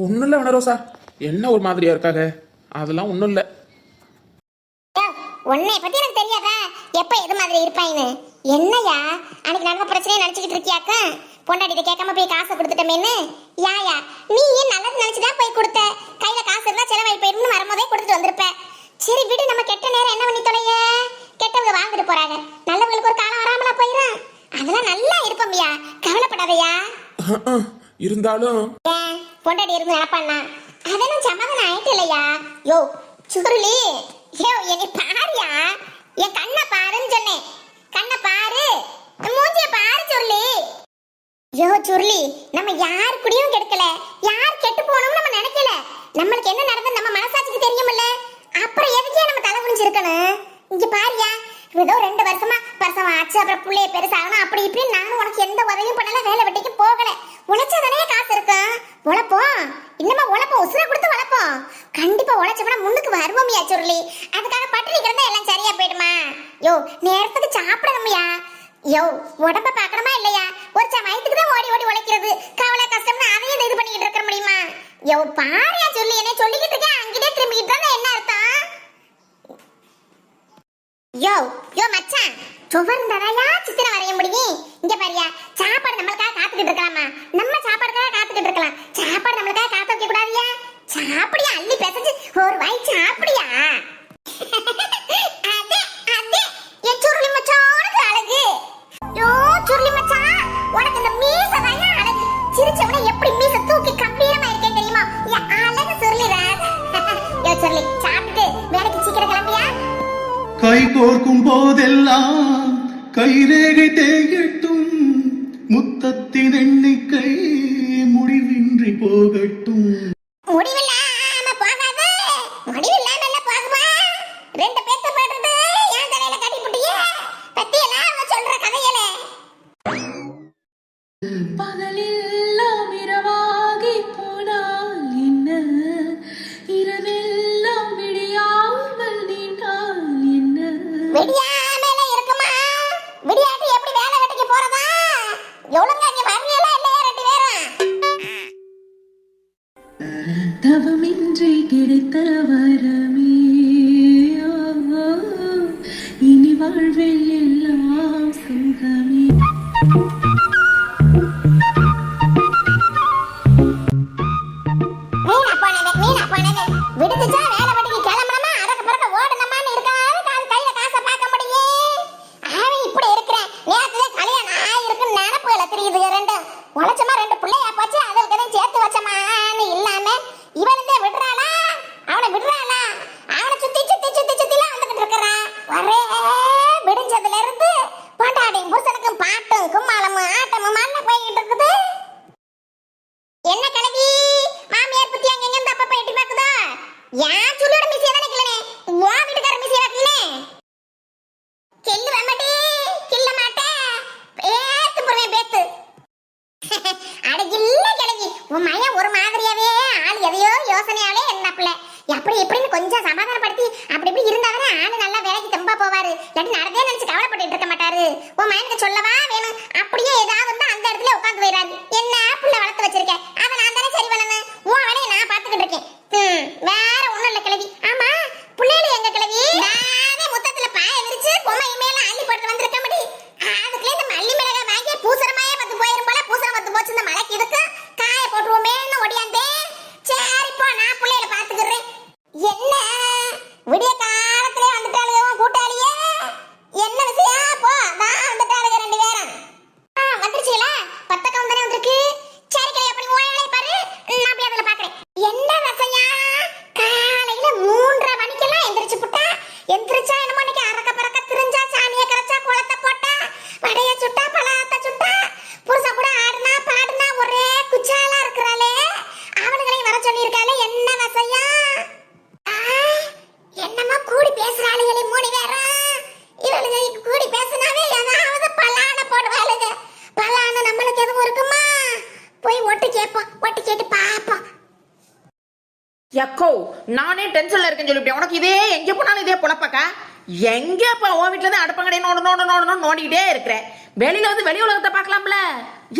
ஒன்றும் இல்லை வனரோசா? என்ன ஒரு மாதிரியா இருக்காங்க அதெல்லாம் ஒன்றும் இல்லை உன்னை பத்தி எனக்கு தெரியாதா? எப்ப எது மாதிரி இருப்பாயின்னு? என்னய்யா? அன்னைக்கு நடந்த பிரச்சனையை நினைச்சுக்கிட்டு இருக்கியாக்க? பொண்டாட்டிட்ட கேட்காம போய் காசை கொடுத்துட்டமேன்னு? யாயா நீ ஏன் நல்லது நினைச்சுதான் போய் கொடுத்த? கையில காசு இருந்தா செலவாய் போயிருந்து வரும்போதே கொடுத்துட்டு வந்திருப்ப. சரி விடு நம்ம கெட்ட நேரம் என்ன பண்ணி தொலைய? கெட்டவங்க வாழ்ந்துட்டு போறாங்க. நல்லவங்களுக்கு ஒரு காலம் வராமலா போயிடும் அதெல்லாம் நல்லா இருப்போம்யா. கவலைப்படாதயா. இருந்தாலும் பொண்டாட்டி இருந்து நடப்பானா அதெல்லாம் சமாதானம் ஆயிட்டு இல்லையா? யோ சுருளி. யோ என்னை பாரியா. என் கண்ணை பாருன்னு சொன்னேன். கண்ணை பாரு. மூஞ்சிய பாரு சுருளி. யோ சுருளி நம்ம யார் குடியும் கெடுக்கல. யார் கெட்டு போனோம்னு நம்ம நினைக்கல. நம்மளுக்கு என்ன நடந்தது நம்ம மனசாட்சிக்கு தெரியுமில்ல. அப்புறம் எதுக்கே நம்ம தலை குனிஞ்சிருக்கணும்? இங்க பாரியா. ஏதோ ரெண்டு வருஷமா பிரசவம் ஆச்சு அப்புறம் பிள்ளைய பெருசாகணும் அப்படி இப்படி நானும் உனக்கு எந்த உதவியும் பண்ணல வேலை வெட்டிக்கு போகல. உடம்ப தவமின்றி கிடைத்த வரமே. இனி வாழ்வில் எல்லாம் சுகமே விடுத்துச்சா வேலை வெட்டிக்கு கிளம்பணுமா? அடக்க பறக்க ஓடணுமான்னு இருக்காது காது கையில காசை பார்க்க முடியும் அவன் இப்படி இருக்கிறேன். நேரத்துல கல்யாணம் ஆயிருக்குன்னு நினப்புல தெரியுது ரெண்டும். உழைச்சமா ரெண்டு பிள்ளையா போச்சு அதுக்கு எதுவும் சேர்த்து வச்சமான்னு இல்லாம இவனுந்தே விடுறாளா அவனை விடுறாளா அவனை சுத்தி சுத்தி சுத்தி சுத்திலாம் வந்துகிட்டு இருக்கிறான் ஒரே விடிஞ்சதுல இருந்து பொண்டாடியும் புருஷனுக்கும் பாட்டும் கும்மாளமும் ஆட்டமும் மண்ண போய்கிட்டு இருக்குது என்ன கிளவி மாமியார் புத்தி அங்க எங்க தப்பா போயிட்டு பாக்குதா ஏன் சொல்லியோட மிசியா தானே கிள்ளனே உன் வீட்டுக்கார மிசியா கிள்ளனே கில்லு வரமாட்டே கில்ல மாட்டேன் பேத்து போறேன் பேத்து அட இல்ல கிளவி உன் மையம் ஒரு மாதிரியாவே ஆள் எதையோ யோசனையாலே என்னப்புல அப்படி எப்படின்னு கொஞ்சம் சமாதானப்படுத்தி அப்படி இப்படி இருந்தாவே ஆளு நல்லா வேலைக்கு தெம்பா போவாரு. இல்லாட்டி நடந்தே நினைச்சு கவலைப்பட்டு இருக்க மாட்டாரு. உன் மயனுக்கு சொல்லவா வேணும்? அப்படியே ஏதாவது வந்து அந்த இடத்துல உட்காந்து போயிடாது என்ன புள்ள வளர்த்து வச்சிருக்கேன் அதை நான் தானே சரி பண்ணணும் உன் வேலையை நான் பார்த்துக்கிட்டு இருக்கேன் ம், வேற ஒண்ணும் இல்ல கிழவி ஆமா புள்ளையில எங்க கிழவி நானே முத்தத்துல பாய விரிச்சு பொம்மை மேல அள்ளி போட்டு வந்திருக்க முடி அதுக்குள்ள இந்த மல்லி மிளகாய் வாங்கி பூசரமாயே பத்து போயிரும் போல பூசரம் பத்து போச்சு இந்த மழைக்கு இருக்கு காய போட்டுருவோமேன்னு ஒடியாந்தே சரி போ நான் புள்ளையில பாத்துக்கிறேன் என்ன விடிய காலத்திலே வந்துட்டாளுங்க உன் கூட்டாளியே என்ன விஷயம் போ நான் வந்துட்டாளுங்க ரெண்டு பேரும் ஆ வந்துருச்சுல பத்த கவுன் தானே வந்திருக்கு சரி கிளை அப்படி ஓயலை பாரு நான் போய் அதில் பார்க்குறேன் என்ன வசையா காலையில மூன்றரை மணிக்கெல்லாம் எந்திரிச்சு புட்டா எந்திரிச்சா என்னமோ இன்னைக்கு அறக்க பறக்க திரிஞ்சா சாணியை கரைச்சா குளத்தை போட்டா வடைய சுட்டா பழத்தை சுட்டா புருஷன் கூட ஆடுனா பாடுனா ஒரே குச்சாலா இருக்கிறாளே அவனுங்களையும் வர சொல்லியிருக்காளே என்ன வசையா ஆ, என்னமோ கூடி பேசுறாளுகளே மூணு பேரும் இவளுங்க கூடி பேசினாவே ஏதாவது பலான போடுவாளுங்க பலான நம்மளுக்கு எதுவும் இருக்குமா போய் ஒட்டு கேட்போம் ஒட்டு கேட்டு பாப்போம் யக்கோ நானே டென்ஷன்ல இருக்கேன்னு சொல்லிவிட்டேன். உனக்கு இதே எங்க போனாலும் இதே பொழப்பாக்கா? எங்க இப்ப உன் வீட்டுல இருந்து அடுப்பங்கடை நோடு நோடு நோடு நோண்டிக்கிட்டே இருக்கிறேன் வெளியில வந்து வெளி உலகத்தை பார்க்கலாம்ல?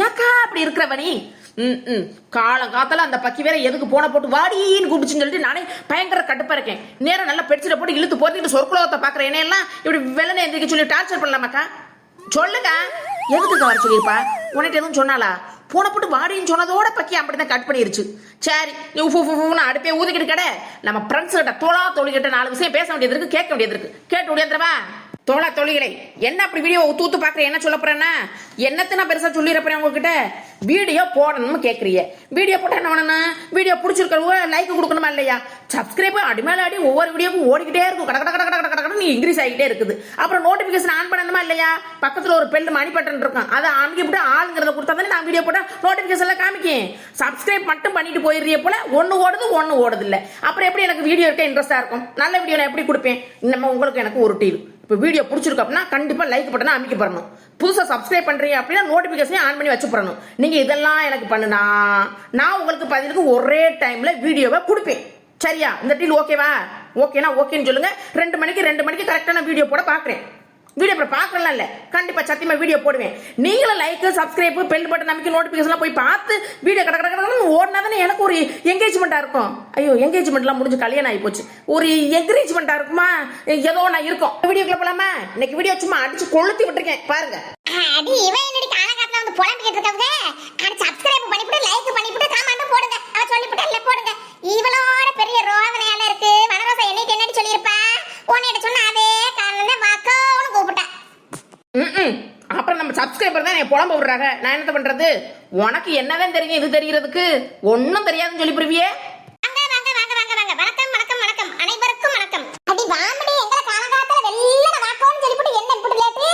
ஏக்கா அப்படி இருக்கிறவ நீ? ம் ம். காலம் காத்தால அந்த பக்கி வேற எதுக்கு போன போட்டு வாடின்னு கூப்பிடுச்சுன்னு சொல்லிட்டு நானே பயங்கர கடுப்பா இருக்கேன். நேரம் நல்லா பெட்ஷீட்டை போட்டு இழுத்து போறதுக்கு சொற்குலோகத்தை பாக்குற என்னையெல்லாம் இப்படி வெள்ளனை எந்திரிக்க சொல்லி டார்ச்சர் பண்ணலாமாக்கா? சொல்லுங்க. எதுக்கு வர சொல்லியிருப்பா? உனக்கு எதுவும் சொன்னாலா போன போட்டு வாடின்னு சொன்னதோட பக்கி அப்படிதான் கட் பண்ணிருச்சு. சரி நீ உஃபு உஃபுன்னு அடுப்பே ஊதிக்கிட்டு கடை. நம்ம ஃப்ரெண்ட்ஸ் கிட்ட தோலா தோழிகிட்ட நாலு விஷயம் பேச வேண்டியது இருக்கு கேட்க வேண்டியது இருக்கு. கேட்டு முடியாதுவா தோலா தோழிகளை என்ன அப்படி வீடியோ ஊத்து ஊத்து பாக்குற என்ன சொல்ல போறேன்னா என்னத்தை நான் பெருசா சொல்லிடுறேன் உங்ககிட்ட? வீடியோ போடணும்னு கேக்குறீங்க வீடியோ போட்டா என்ன பண்ணணும் வீடியோ பிடிச்சிருக்கிறவங்க லைக் கொடுக்கணுமா இல்லையா? சப்ஸ்கிரைப் அடிமேல அடி ஒவ்வொரு வீடியோக்கும் ஓடிக்கிட்டே இருக்கும். கட கட கட கட கட இன்க்ரீஸ் ஆகிட்டே இருக்குது. அப்புறம் நோட்டிபிகேஷன் ஆன் பண்ணணுமா இல்லையா? பக்கத்தில் ஒரு பெல் மணி பட்டன் இருக்கும். அதை அமைக்க விட்டு ஆளுங்கிறத கொடுத்தா தானே நான் வீடியோ போட்டால் நோட்டிபிகேஷன்ல காமிக்கும் சப்ஸ்கிரைப் மட்டும் பண்ணிட்டு போயிடுறிய போல ஒன்று ஓடுது ஒன்னு ஓடுது இல்லை அப்புறம் எப்படி எனக்கு வீடியோ இருக்க இன்ட்ரெஸ்ட்டாக இருக்கும்? நல்ல வீடியோ நான் எப்படி கொடுப்பேன்? நம்ம உங்களுக்கு எனக்கு ஒரு டீல் இப்போ வீடியோ பிடிச்சிருக்கு அப்படின்னா கண்டிப்பாக லைக் பட்டனை அமைக்க போடணும் புதுசாக சப்ஸ்கிரைப் பண்ணுறீங்க அப்படின்னா நோட்டிஃபிகேஷனே ஆன் பண்ணி வச்சு நீங்கள் இதெல்லாம் எனக்கு பண்ணுனா நான் உங்களுக்கு பதிலுக்கு ஒரே டைமில் வீடியோவை கொடுப்பேன். சரியா? இந்த டீல் ஓகேவா ஓகேனா ஓகேன்னு சொல்லுங்க. ரெண்டு மணிக்கு ரெண்டு மணிக்கு கரெக்டான வீடியோ போட பாக்குறேன். வீடியோ பார்க்கலாம் இல்ல. கண்டிப்பா சத்தியமா வீடியோ போடுவேன். நீங்களும் லைக் சப்ஸ்கிரைப் பெல் பட்டன் நமக்கு நோட்டிபிகேஷன் போய் பார்த்து வீடியோ கட கட கடன்னு ஓடினா தானே எனக்கு ஒரு என்கேஜ்மெண்டா இருக்கும். ஐயோ என்கேஜ்மெண்ட்லாம் முடிஞ்சு கல்யாணம் ஆகி போச்சு. ஒரு என்கரேஜ்மெண்டா இருக்குமா? ஏதோ நான் இருக்கும். வீடியோக்குள்ள போலாமா? இன்னைக்கு வீடியோ சும்மா அடிச்சு கொளுத்தி விட்டுருக்கேன். பாருங்க. அடி இவன் என்னடி காலகாலத்துல வந்து புலம்பிக்கிட்டு இருக்கவங்க அடி சப்ஸ்கிரைப் பண்ணிவிட்டு லைக் பண்ணிவிட்டு கமெண்ட் போடுங்க அவ சொல்லிவிட்டு இல்ல போடுங்க இவளோட பெரிய ரோதனையால இருக்கு வனரோசா என்னைக்கு என்னடி சொல்லியிருப்பா உன்னிட்ட சொன்ன அதே காரணம் தான் வாக்கோன்னு கூப்பிட்டேன் ம்ம். அப்புறம் நம்ம சப்ஸ்கிரைபர் தான் என்னை புலம்ப விடுறாங்க நான் என்னத்த பண்றது? உனக்கு என்னதான் தெரியும் இது தெரிகிறதுக்கு? ஒன்னும் தெரியாதுன்னு சொல்லி புரிவியே வாங்க வாங்க வாங்க வாங்க வாங்க வணக்கம் வணக்கம் வணக்கம் அனைவருக்கும் வணக்கம் அடி வாமடி எங்கட காலகாலத்துல வெள்ளன வாக்கோன்னு சொல்லிவிட்டு என்ன இப்படி லேட்டு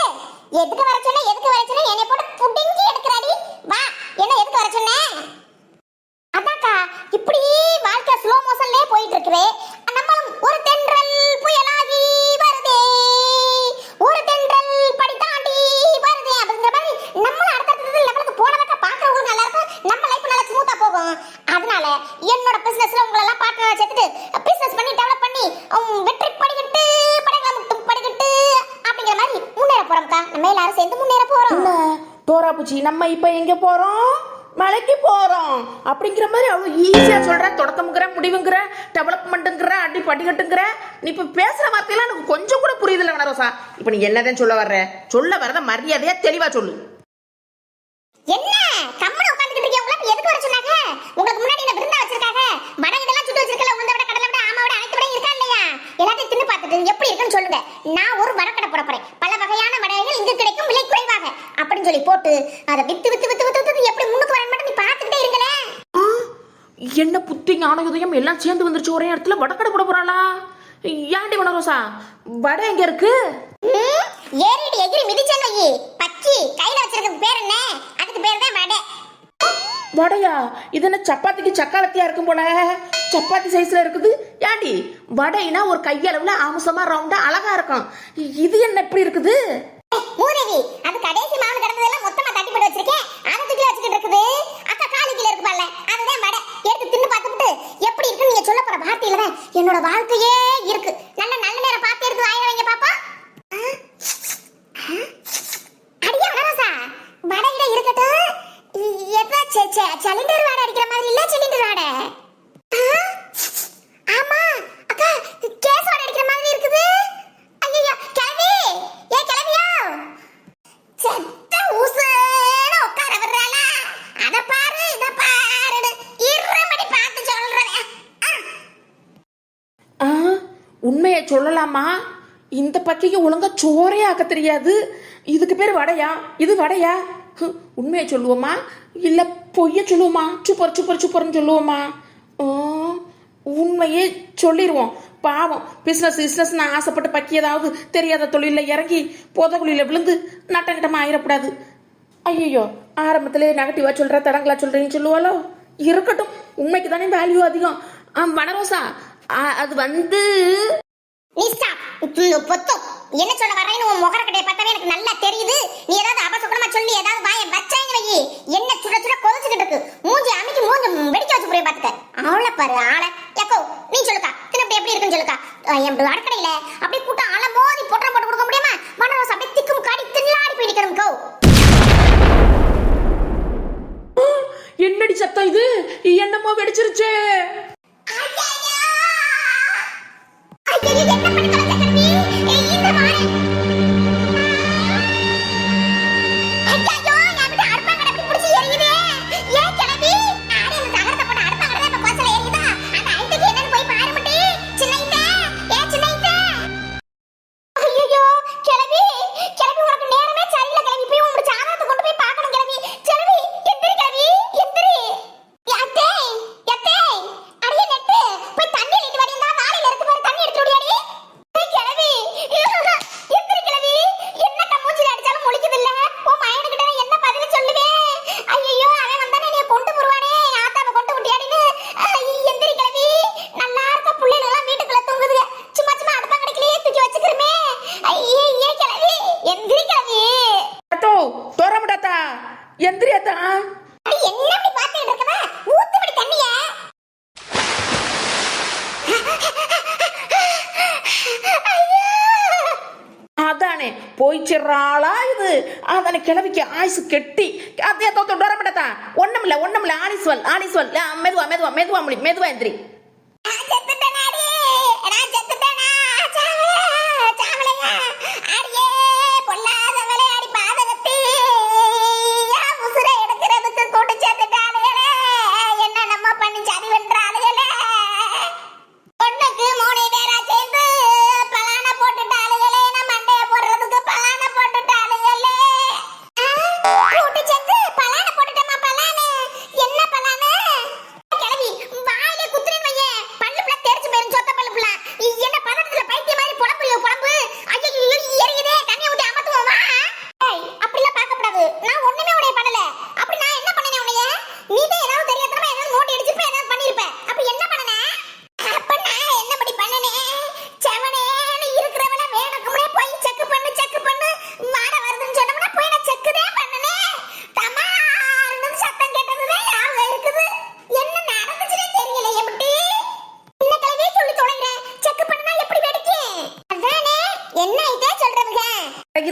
எதுக்கு வர சொன்ன எதுக்கு வர சொன்ன என்னை போட்டு புடிங்கி எடுக்கறாடி வா என்ன எதுக்கு வர சொன்ன அதாக்கா இப்படி வாழ்க்கை ஸ்லோ மோஷன்லயே போயிட்டு இருக்குது நம்மளும் ஒரு தென்றல் புயலாகி வருதே ஒரு தென்றல் படி தாண்டி வருதே அப்படிங்கிற மாதிரி நம்மளும் அடுத்தடுத்த லெவலுக்கு போனதக்க பார்க்கறவங்களுக்கு நல்லா இருக்கும் நம்ம லைஃப் நல்லா ஸ்மூத்தா போகும் அதனால என்னோட பிசினஸ்ல உங்களை எல்லாம் பார்ட்னரா சேர்த்துட்டு பிசினஸ் பண்ணி டெவலப் பண்ணி உம், வெற்றி படிக்கட்டு படைகளை மட்டும் படிக்கட்டு அப்படிங்கிற மாதிரி முன்னேற போறோம்க்கா நம்ம எல்லாரும் சேர்ந்து முன்னேற போறோம் டோரா பூச்சி நம்ம இப்ப எங்க போறோம்? மலைக்கு போறோம். அப்படிங்கிற மாதிரி அவ்வளவு ஈஸியா சொல்ற தொடக்கம்ங்கிற முடிவுங்கிற டெவலப்மெண்ட்டுங்கிற அடி படிக்கட்டுங்கிற. நீ இப்ப பேசுற வார்த்தையெல்லாம் எனக்கு கொஞ்சம் கூட புரியுதுல்ல வனரோசா. இப்ப நீ என்னதான் சொல்ல வர்ற? சொல்ல வரத மரியாதையா தெளிவா சொல்லு. என்ன? கம்மன உட்கார்ந்துட்டு இருக்கீங்க. உங்களுக்கு எதுக்கு வர சொன்னாங்க? உங்களுக்கு முன்னாடி என்ன விருந்தா வச்சிருக்காங்க. வடை இதெல்லாம் சுட்டு வச்சிருக்கல. உளுந்த விட கடலை விட ஆமா விட அனைத்து விட இருக்கா இல்லையா? எல்லாத்தையும் தின்னு பார்த்துட்டு எப்படி இருக்குன்னு சொல்லுங்க. நான் ஒரு வடக்கடை போட போறேன். பல வகையான வடைகள் இங்கு கிடைக்கும் விலை குறைவாக. அப்படின்னு சொல்லி போட்டு அதை வித்து வித்து வித்து வித்து வித்து எப்படி முன்னுக்கு வரேன் மட்டும் நீ பார்த்துக்கிட்டே இருங்களே. என்ன புத்தி ஞானோதயம் எல்லாம் சேர்ந்து வந்துருச்சு ஒரே இடத்துல? வடக்கடை போட போறாளா? ஏன்டி வனரோசா வடை எங்க இருக்கு? ஏறிடு எகிரி மிதிச்சேன் வை பக்கி கையில வச்சிருக்கிறது பேர் என்ன? அதுக்கு பேர் தான் வடை. வடையா? இது என்ன சப்பாத்திக்கு சக்காலத்தியா இருக்கும் போல? சப்பாத்தி சைஸ்ல இருக்குது. ஏன்டி? வடைனா ஒரு கையளவுல அம்சமா ரவுண்டா அழகா இருக்கும். இது என்ன எப்படி இருக்குது? மூதேவி அது கடைசி மாவு கிடந்ததெல்லாம் மொத்தமா தட்டி போட்டு வச்சிருக்கேன் அதை தூக்கி வச்சுக்கிட்டு இருக்குது. அக்கா காலி கீழ இருக்கு பாருல. அதுதான் வடை எடுத்து தின்னு பார்த்துட்டு எப்படி இருக்குன்னு நீங்க சொல்ல போற வார்த்தையில தான் என்னோட வாழ்க்கையே இருக்கு நல்ல நல்ல நேரம் பார்த்து எடுத்து வாங்க வைங்க பாப்பா ஆ? ஆ? அடியே வரசா வடையில இருக்கட்டும் எதா சிலிண்டர் வாடை அடிக்கிற மாதிரி இல்ல சிலிண்டர் வாடை ஆ? ஆமா அக்கா கேஸ் வாடை அடிக்கிற மாதிரி இருக்குது ஐயோ கிளவி ஏ கிளவியா செத்த ஊசுன்னு உட்கார வர்றாள அத பாரு இத பாருன்னு இருமடி பார்த்து சொல்றேன் ஆ. ஆ, உண்மையை சொல்லலாமா? இந்த பக்கிக்கு ஒழுங்கா சோறே ஆக்க தெரியாது. இதுக்கு பேர் வடையா? இது வடையா? உண்மையை சொல்லுவோமா? இல்ல பொய்ய சொல்லுவோமா? சூப்பர் சூப்பர் சூப்பர்னு சொல்லுவோமா? உண்மையே சொல்லிடுவோம் பாவம். பிசினஸ் பிசினஸ் நான் ஆசைப்பட்டு பக்கி ஏதாவது தெரியாத தொழில இறங்கி புதகுழியில விழுந்து நட்டங்கிட்டமா ஆயிடக்கூடாது. ஐயோ ஆரம்பத்திலே நெகட்டிவா சொல்ற தடங்களா சொல்றேன்னு சொல்லுவாளோ? இருக்கட்டும். உண்மைக்கு தானே வேல்யூ அதிகம். ஆ, வனரோசா அது வந்து நீ ஸ்டாப் என்ன சொல்ல வரேன்னு உன் முகர முகரக்கட்டையை பார்த்தாவே எனக்கு நல்லா தெரியுது. நீ ஏதாவது அபசகுணமா சொல்லி ஏதாவது வாய வச்சாங்க வை என்ன சுட சுட கொதிச்சுக்கிட்டு இருக்கு. மூஞ்சி அமைக்கி மூஞ்சி வெடிக்க வச்சு போய் பார்த்த அவளை பாரு ஆளை. எப்போ நீ சொல்லுக்கா. திருப்பி எப்படி இருக்குன்னு சொல்லுக்கா. என் அடுக்கடையில அப்படியே கூட்டம் அலமோதி பொட்டரை போட்டு கொடுக்க முடியுமா? மனரோஸ் அப்படியே திக்கும் காடி தில்லாடி போய் நிற்கிறோம் கோ. என்னடி சத்தம் இது? என்னமோ வெடிச்சிருச்சே. எந்திரியாதான் அதானே போய்ச்சிடுறாளா இது? அதானே கிளவிக்கு ஆயுசு கெட்டி. அதே தோத்து வர மாட்டேதான் ஒண்ணுமில்ல ஒண்ணுமில்ல. ஆனிஸ்வல் ஆனிஸ்வல் மெதுவா மெதுவா மெதுவா முடி மெதுவா எந்திரி.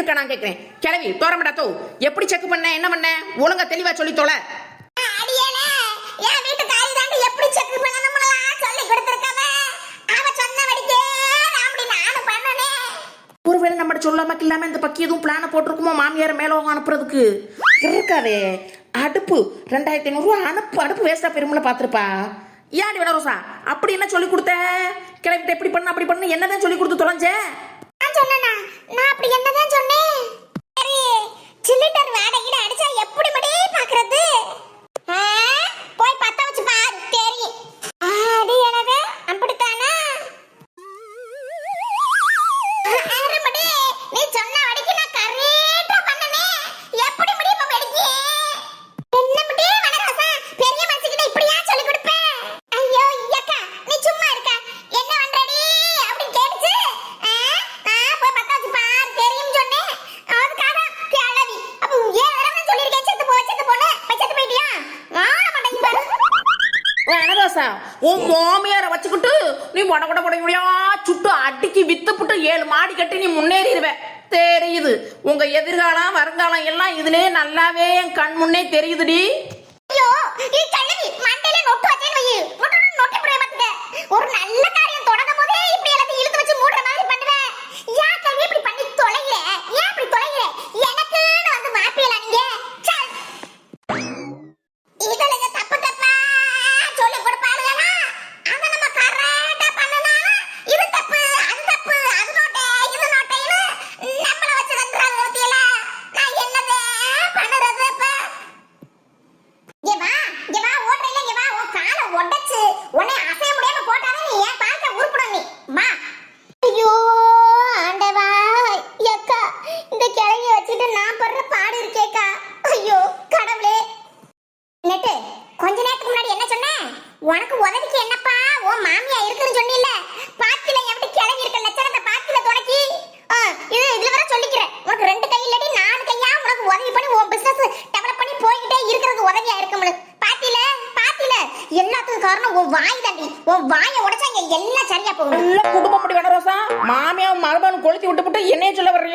எதுக்கா நான் கேட்கிறேன். கிளவி தோரமடா தோ. எப்படி செக் பண்ண? என்ன பண்ண? ஒழுங்க தெளிவா சொல்லி தோல. ஒருவேளை நம்ம சொல்லாம இல்லாம இந்த பக்கி எதுவும் பிளான போட்டிருக்குமோ மாமியார் மேல அனுப்புறதுக்கு? இருக்காதே. அடுப்பு ரெண்டாயிரத்தி ஐநூறுவா அனுப்பு அடுப்பு வேஸ்டா பெருமளை பாத்துருப்பா ஏன் வேணா ரோசா? அப்படி என்ன சொல்லி கொடுத்த? கிளம்பிட்டு எப்படி பண்ண அப்படி பண்ணு என்னதான் சொல்லி கொடுத்து தொலைஞ்சேன் சொன்னேனா? நான் அப்படி என்னதான் சொன்னேன்? உன் மாமியாரை வச்சுக்கிட்டு நீ உடகுட முடியா சுட்டு அடிக்கி வித்து புட்டு ஏழு மாடி கட்டி நீ முன்னேறிடுவேன் தெரியுது. உங்க எதிர்காலம் வருங்காலம் எல்லாம் இதுலயே நல்லாவே என் கண் முன்னே தெரியுதுடி.